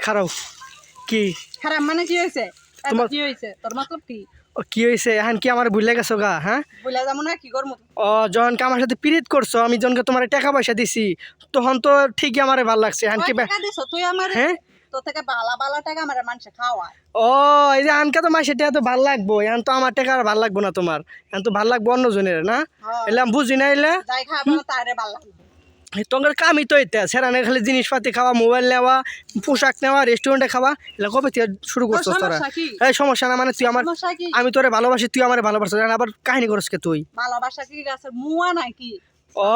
খারাপ। কি? খারাপ মানে কি হয়েছে? তোমার- কি হয়েছে? তোর মতলব কি? ও কি হয়েছে? এখন কি আমার ভুলে গেছো গা হ্যাঁ? বলে যাব না কি করব? ও যখন আমার সাথে পিরিত করছ আমি যখন তোমার টাকা পয়সা দিছি তখন তো ঠিকই আমার ভালো লাগছে। এখন কি তুই আমার? হ্যাঁ? থেকে বালা বালা টাকা আমার মানুষে খাওয়ায়। ও এই যে আনকে তো মাসে টাকা তো ভালো লাগবো? এখন তো আমার টাকা আর ভালো লাগবো না তোমার। এখন তো ভালো লাগবো অন্যজনের না? হ্যাঁ। এলে বুঝি না এলে? যাই খাব তারে বালা তোমার কামই তো এটা সেরানে খালি জিনিসপাতি খাওয়া মোবাইল নেওয়া পোশাক নেওয়া রেস্টুরেন্টে খাওয়া এগুলো কবে থেকে শুরু করছ তোরা এই সমস্যা না মানে তুই আমার আমি তোরে ভালোবাসি তুই আমার ভালোবাসিস আবার কাহিনী করছ কে তুই? ভালোবাসা কি গাছের মুয়া নাকি? ও।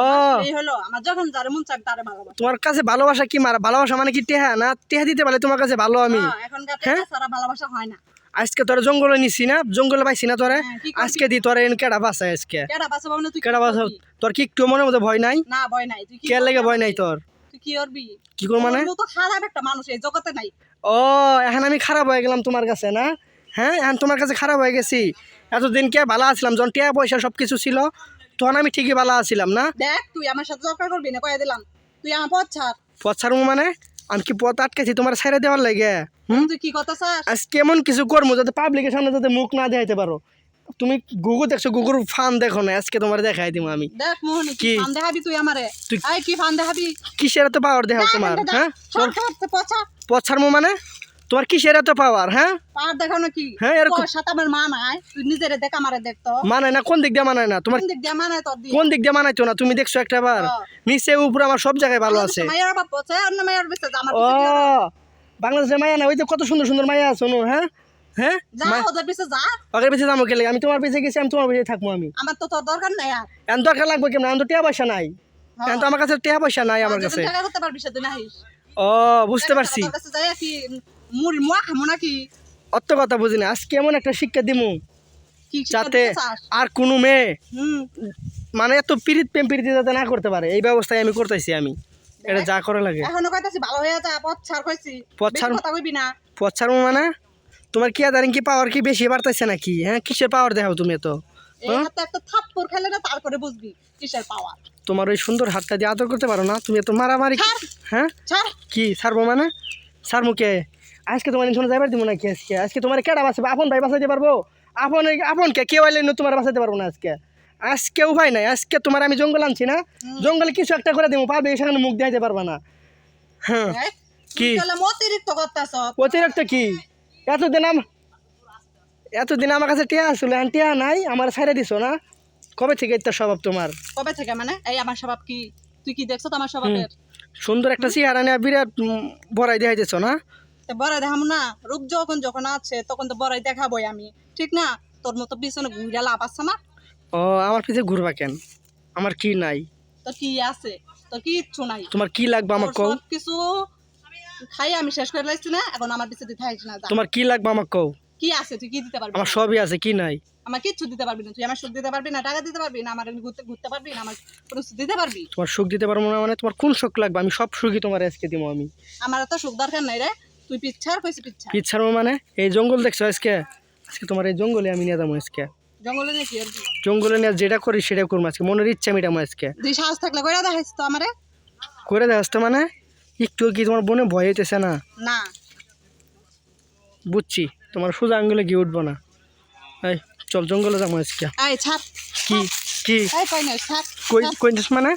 এই হলো আমার যখন যারে মন চাই তারে ভালোবাসা। তোমার কাছে ভালোবাসা কি মারা ভালোবাসা মানে কি টেহা না? টেহা দিতে পারলে তোমার কাছে ভালো আমি। হ্যাঁ, এখনকার হ্যাঁ? ভালোবাসা হয় না। আজকে তোরে জঙ্গলে নিছি না জঙ্গলে পাইছি না তোরে। হ্যাঁ? আজকে দি তোরে এন কেডা বাসায় আজকে। কেডা বাসা বাসা তোর কি একটু মনের মধ্যে ভয় নাই? না ভয় নাই। তুই কি কে লেগে? ভয় নাই তোর? তুই কি করবি? কি করব মানে? মতো খারাপ একটা মানুষ এই জগতে নাই। ও এখন আমি খারাপ হয়ে গেলাম তোমার কাছে না? হ্যাঁ এখন তোমার কাছে খারাপ হয়ে গেছি। এতদিন কে ভালো আছিলাম যখন টিয়া পয়সা সব কিছু ছিল তখন আমি ঠিকই ভালো আছিলাম না? দেখ তুই আমার সাথে দরকার করবি না কয়ে দিলাম। তুই আমার পথ ছাড়। পথ ছাড়বো মানে? আমি কি পথ আটকেছি তোমার ছেড়ে দেওয়ার লাগে? তুই কি কথা চাস আজ কেমন কিছু করব যাতে পাবলিকের সামনে যাতে মুখ না দেখাইতে পারো? তুমি গুগু দেখছ গুগুর ফান দেখো না আজকে তোমার দেখাই দিব আমি। দেখ মোহনি কি কি? ফান দেখাবি তুই আমারে? তুই- আই কি ফান দেখাবি? কিসের এত পাওয়ার দেখাও তোমার হ্যাঁ? তোর পচা। পথ ছাড়বো মানে? তোমার কিসের এত পাওয়ার হ্যাঁ? নাকি? হ্যাঁ, এরকম- তোর সাথে আমার মা নাই তুই নিজেরে দেখ আমারে দেখতো মানায় না কোন দিক দিয়ে মানায় না? তোমার কোন দিক দিয়ে মানায় তোর কোন দিক দিয়ে মানাইতো না? তুমি দেখছ একটা বার। নিচে উপরে আমার সব জায়গায় ভালো আছে। মায়ের বাপ পচে অন্য মায়ের বেঁচে আমার ও। পিছে কি আর- বাংলাদেশের মায়া না ওই যে কত সুন্দর সুন্দর মায়া আছে নু, হ্যাঁ? হ্যাঁ? ওদের পিছে যা যাব আমি তোমার পিছিয়ে গেছি আমি তোমার পিছিয়ে থাকব আমি। আমার তো তোর দরকার নাই আর। এখন দরকার লাগবে কেমন? তো টিয়া পয়সা নাই। হ্যাঁ। এখন তো আমার কাছে টিয়া পয়সা নাই আমার কাছে। ও বুঝতে পারছি। অত কথা বুঝি না। আজকে এমন একটা শিক্ষা দিমু যাতে আর কোনো মেয়ে মানে এত পিরিত প্রেম প্রীতি যাতে না করতে পারে এই ব্যবস্থায় আমি করতেছি আমি। এটা যা করে লাগে। এখনও কইতাছি ভালো হয়ে যা পথ ছাড় কইছি। পথ ছাড়- কথা কইবি না। পথ ছাড়বো মানে? তোমার কি আদারিং কি পাওয়ার কি বেশি বাড়তেছে নাকি? হ্যাঁ কিসের পাওয়ার দেখাও তুমি তো এই হাতে একটা থাপ্পড় খেলে না তারপরে বুঝবি কিসের পাওয়ার তোমার ওই সুন্দর হাতটা দিয়ে আদর করতে পারো না? তুমি এত মারামারি ছাড়। হ্যাঁ? ছাড়! কি ছাড়বো মানে? ছাড়বো কে? আজকে তোমার ইনশনে যাইবার দিব নাকি আজকে? আজকে তোমার কেডা বাঁচবে? আপন ভাই বাঁচাইতে পারব? আপন আপন কে? কেউ আইলে তোমার বাঁচাইতে পারব না আজকে। আজকে উপায় নাই আজকে তোমার আমি জঙ্গল আনছি না। জঙ্গলে কিছু একটা করে দেবো পাবে সেখানে মুখ দেখাইতে পারবা না। হ্যাঁ কি? অতিরিক্ত অতিরিক্ত কি? এতদিন আম এতদিন আমার কাছে টিয়া আসলে টিয়া নাই আমার ছাইড়ে দিছো না। কবে থেকে ইত্যার স্বভাব তোমার? কবে থেকে মানে? এই আমার স্বভাব কি? তুই কি দেখছ তো আমার স্বভাবের? সুন্দর একটা চেহারা নিয়ে বিরাট বড়াই দেখাইতেছ না? বড়াই দেখাবো না রূপ যখন যখন আছে তখন তো বড়াই দেখাবোই আমি। ঠিক না? তোর মতো পিছনে ঘুরে লাভ আছে আমার ও আমার পিছে ঘুরবা কেন? আমার কি নাই? তো কি আছে? তো কি ইচ্ছু নাই। তোমার কি লাগবে আমার কও? সব কিছু খাই আমি শেষ করে লাইছি না এখন আমার পিছে দিতে হাইস না তোমার কি লাগবে আমার কও? কি আছে তুই কি দিতে পারবি? আমার সবই আছে কি নাই? আমার কিচ্ছু দিতে পারবি না তুই আমার সুখ দিতে পারবি না টাকা দিতে পারবি না আমার ঘুরতে ঘুরতে পারবি না আমার কোনো কিছু দিতে পারবি? তোমার সুখ দিতে পারব না মানে তোমার কোন সুখ লাগবে? আমি সব সুখই তোমার আজকে দিব আমি। আমার তো সুখ দরকার নাই রে তুই পিচ্ছার কইছি পিচ্ছা পিছ ছাড়বো মানে? এই জঙ্গল দেখছ আজকে? আজকে তোমার এই জঙ্গলে আমি নিয়ে যাব আজকে। জঙ্গলে নিয়ে কি আর কি? জঙ্গলে নিয়ে যেটা করি সেটা করব আজকে। মনের ইচ্ছা মিটামো আজকে। তুই সাহস থাকলে কইরা দেখাইছিস তো আমারে। করে দেয় আসতে মানে? একটু কি তোমার বোনে ভয় হইতেছে না? না। বুঝছি তোমার সোজা আঙ্গুলে গিয়ে উঠবো না। এই চল জঙ্গলে যাব আজকে। এই ছাপ কি কি? এই কই না ছাপ কই কইনেস মানে?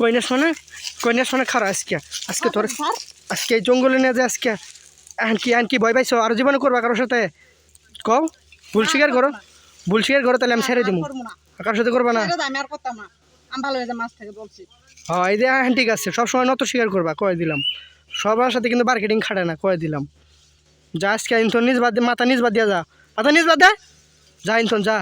কইনেস মানে? কইনেস মানে খারা আজকে। আজকে তোর আজকে জঙ্গলে নিয়ে যে আজকে। এখন কি এখন কি ভয় পাইছো আর জীবনে করবা কারোর সাথে? কও ভুল স্বীকার করো। ভুল আর ঘরে তাহলে আমি ছেড়ে দিব কার সাথে করবা না? আমি আর করতাম না। আমি ভালো হয়ে যা মাছ থেকে বলছি। হ্যাঁ এই যে হ্যাঁ ঠিক আছে। সবসময় নত স্বীকার করবা কয়ে দিলাম। সবার সাথে কিন্তু মার্কেটিং খাটে না কয়ে দিলাম। যা আজকে ইনথন নিজ বাদ মাথা নিজ বাদ দিয়া যা। মাথা নিজ বাদ? দে যা ইনথন যা।